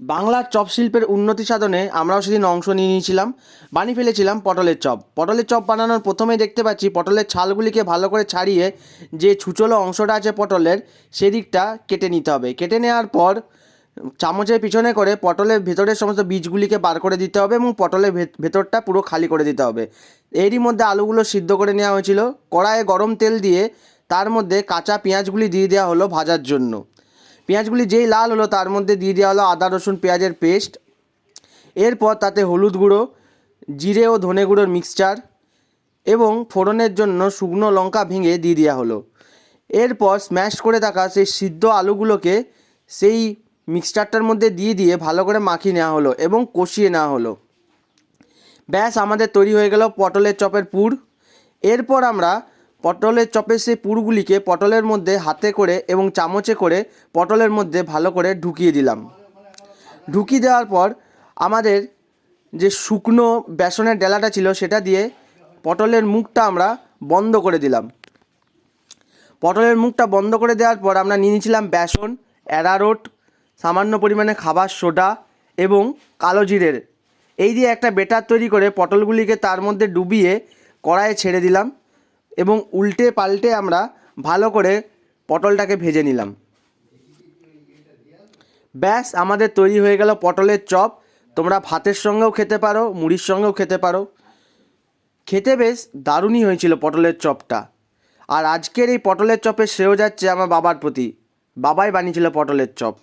বাংলার চপ শিল্পের উন্নতি সাধনে আমরাও সেদিন অংশ নিয়ে নিয়েছিলাম। বানিয়ে ফেলেছিলাম পটলের চপ। পটলের চপ বানানোর প্রথমেই দেখতে পাচ্ছি পটলের ছালগুলিকে ভালো করে ছাড়িয়ে যে ছুচলো অংশটা আছে পটলের, সেদিকটা কেটে নিতে হবে। কেটে নেওয়ার পর চামচের পিছনে করে পটলের ভেতরের সমস্ত বীজগুলিকে বার করে দিতে হবে এবং পটলের ভেত- ভেতরটা পুরো খালি করে দিতে হবে। এরই মধ্যে আলুগুলো সিদ্ধ করে নেওয়া হয়েছিল। কড়াইয়ে গরম তেল দিয়ে তার মধ্যে কাঁচা পেঁয়াজগুলি দিয়ে দেওয়া হলো ভাজার জন্য। পেঁয়াজগুলি যেই লাল হলো তার মধ্যে দিয়ে দেওয়া হলো আদা, রসুন, পেঁয়াজের পেস্ট। এরপর তাতে হলুদ গুঁড়ো, জিরে ও ধনে গুঁড়োর মিক্সচার এবং ফোড়নের জন্য শুকনো লঙ্কা ভেঙে দিয়ে দেওয়া হলো। এরপর স্ম্যাশ করে থাকা সেই সিদ্ধ আলুগুলোকে সেই মিক্সচারটার মধ্যে দিয়ে দিয়ে ভালো করে মাখিয়ে নেওয়া হলো এবং কষিয়ে নেওয়া হলো। ব্যাস, আমাদের তৈরি হয়ে গেল পটলের চপের পুর। এরপর আমরা পটলের চপের সেই পুরগুলিকে পটলের মধ্যে হাতে করে এবং চামচে করে পটলের মধ্যে ভালো করে ঢুকিয়ে দিলাম। ঢুকিয়ে দেওয়ার পর আমাদের যে শুকনো বেসনের ডেলাটা ছিল সেটা দিয়ে পটলের মুখটা আমরা বন্ধ করে দিলাম। পটলের মুখটা বন্ধ করে দেওয়ার পর আমরা নিয়ে নিয়েছিলাম বেসন অ্যারারোট সামান্য পরিমাণে খাবার সোডা এবং কালো জিরের। এই দিয়ে একটা বেটার তৈরি করে পটলগুলিকে তার মধ্যে ডুবিয়ে কড়াইয়ে ছেড়ে দিলাম। এবং উল্টে পাল্টে আমরা ভালো করে পটলটাকে ভেজে নিলাম। ব্যাস, আমাদের তৈরি হয়ে গেল পটলের চপ। তোমরা ভাতের সঙ্গেও খেতে পারো, মুড়ির সঙ্গেও খেতে পারো। খেতে বেশ দারুণই হয়েছিল পটলের চপটা। আর আজকের এই পটলের চপের শ্রেয় যাচ্ছে আমার বাবার প্রতি। বাবাই বানিয়েছিল পটলের চপ।